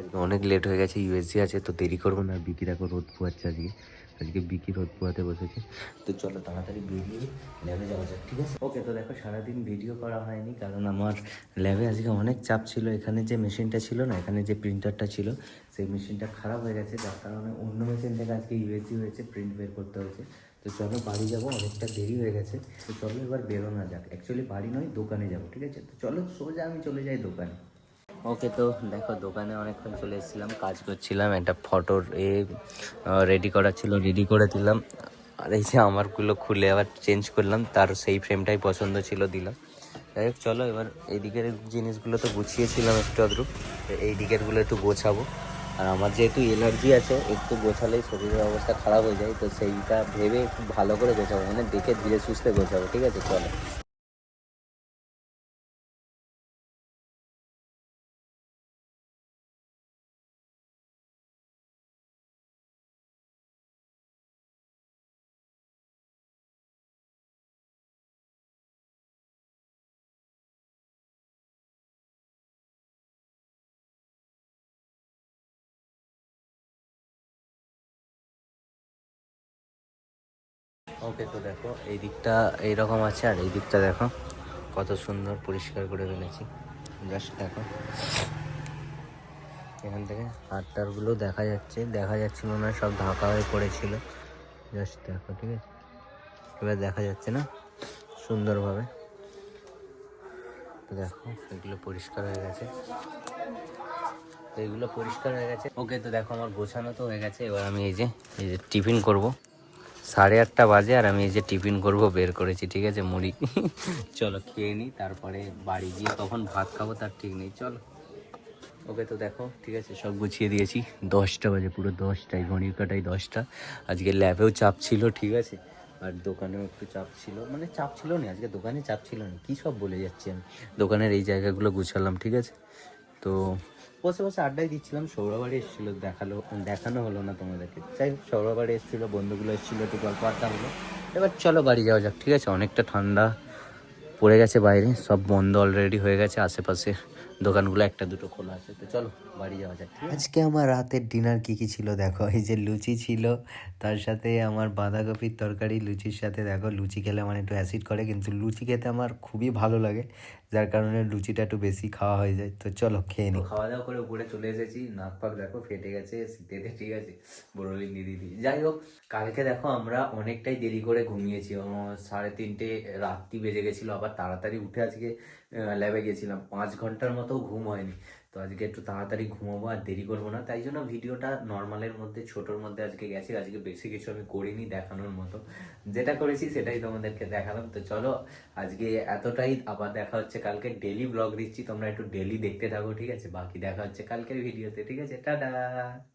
আজকে। অনেক লেট হয়ে গেছে ইউএসজি আছে, তো দেরি করব না বিকি দেখো রোদ পোয়াচ্ছে আজকে। আজকে বিকি রোদ পোয়াতে বসেছে। তো চলো তাড়াতাড়ি বেরিয়ে ল্যাবে যাওয়া যাক, ঠিক আছে? ওকে তো দেখো সারাদিন ভিডিও করা হয়নি, কারণ আমার ল্যাবে আজকে অনেক চাপ ছিল। এখানে যে মেশিনটা ছিল না, এখানে যে প্রিন্টারটা ছিল, সেই মেশিনটা খারাপ হয়ে গেছে, যার কারণে অন্য মেশিন থেকে আজকে ইউএসজি হয়েছে প্রিন্ট বের করতে হয়েছে। তো চলো বাড়ি যাব, অনেকটা দেরি হয়ে গেছে। তো চলো এবার বেরোনো যাক। অ্যাকচুয়ালি বাড়ি নয়, দোকানে যাব, ঠিক আছে? তো চলো সোজা আমি চলে যাই দোকানে। ওকে তো দেখো দোকানে অনেকক্ষণ চলে এসেছিলাম, কাজ করছিলাম, একটা ফটোর এ রেডি করা ছিল রেডি করে দিলাম। আর এই যে আমারগুলো খুলে আবার চেঞ্জ করলাম, তার সেই ফ্রেমটাই পছন্দ ছিল, দিলাম। যাই হোক, চলো এবার এই দিকের জিনিসগুলো তো গুছিয়েছিলাম একটু তো এই দিকেরগুলো একটু গোছাবো। আর আমার যেহেতু এনার্জি আছে, একটু গোছালেই শরীরের অবস্থা খারাপ হয়ে যায়, তো সেইটা ভেবে একটু ভালো করে গোছাবো মানে দেখে ধীরে সুস্থে গোছাবো, ঠিক আছে? চলো। ওকে, তো দেখো, এই দিকটা এইরকম আছে আর এই দিকটা দেখো, কত সুন্দর পরিষ্কার করে ফেলেছি। জাস্ট দেখো, এখান থেকে হাতটারগুলো দেখা যাচ্ছে, দেখা যাচ্ছিল না সব ঢাকা হয়ে পড়েছিল। জাস্ট দেখো, ঠিক আছে? এবার দেখা যাচ্ছে না, সুন্দরভাবে। তো দেখো, এগুলো পরিষ্কার হয়ে গেছে। তো এগুলো পরিষ্কার হয়ে গেছে। ওকে, তো দেখো, আমার গোছানো তো হয়ে গেছে। এবার আমি এই যে এই যে টিফিন করব। সাড়ে আটটা বাজে আর আমি এই যে টিফিন করব, বের করেছি, ঠিক আছে, মুড়ি। চলো খেয়ে নিই তারপরে বাড়ি গিয়ে কখন ভাত খাব তার ঠিক নেই, চলো। ওকে তো দেখো, ঠিক আছে, সব গুছিয়ে দিয়েছি। দশটা বাজে, পুরো দশটায়, ঘড়ির কাটাই দশটা। আজকে ল্যাবেও চাপ ছিল, ঠিক আছে, আর দোকানেও একটু চাপ ছিল। মানে চাপ ছিল না, আজকে দোকানে চাপ ছিল না, কী সব বলে যাচ্ছি আমি। দোকানের এই জায়গাগুলো গুছালাম, ঠিক আছে। তো বসে বসে আড্ডাই দিচ্ছিলাম সৌরবাড়ি এসেছিল, দেখাল, দেখানো হলো না তোমাদেরকে। যাই হোক সৌরবাড়ি এসেছিল, বন্ধুগুলো এসেছিল, একটু গল্প আড্ডা হলো। এবার চলো বাড়ি যাওয়া যাক, ঠিক আছে? অনেকটা ঠান্ডা পড়ে গেছে বাইরে সব বন্ধ অলরেডি হয়ে গেছে আশেপাশে দোকানগুলো একটা দুটো খোলা আছে। তো চলো বাড়ি যাওয়া যাক আজকে আমার রাতের ডিনার কি কি ছিল দেখো এই যে লুচি ছিল তার সাথে আমার বাঁধাকপির তরকারি লুচির সাথে দেখো লুচি খেলে আমার একটু অ্যাসিড করে কিন্তু লুচি খেতে আমার খুবই ভালো লাগে যার কারণে লুচিটা একটু বেশি খাওয়া হয়ে যায়। তো চলো খেয়ে নিই। খাওয়া দাওয়া করে উপরে চলে এসেছি নাক পাক দেখো ফেটে গেছে শীতেতে ঠিক আছে বড়লিন দিদি দি যাই হোক কালকে দেখো আমরা অনেকটাই দেরি করে ঘুমিয়েছি সাড়ে তিনটে রাত্রি বেজে গেছিল আবার তাড়াতাড়ি উঠে আজকে ল্যাবে গেছিলাম। পাঁচ ঘণ্টার মতো ঘুম হয়নি। তো আজকে একটু তাড়াতাড়ি ঘুমাবো আর দেরি করব না। তাই জন্য ভিডিওটা নর্মালের মধ্যে, ছোটোর মধ্যে আজকে গেছি। আজকে বেশি কিছু আমি করিনি দেখানোর মতো। যেটা করেছি সেটাই তোমাদেরকে দেখালাম। তো চলো, আজকে এতটাই আবার দেখা হচ্ছে। কালকে ডেলি ব্লগ দিচ্ছি। তোমরা একটু ডেলি দেখতে থাকো, ঠিক আছে? বাকি দেখা হচ্ছে কালকের ভিডিওতে, ঠিক আছে? টাটা!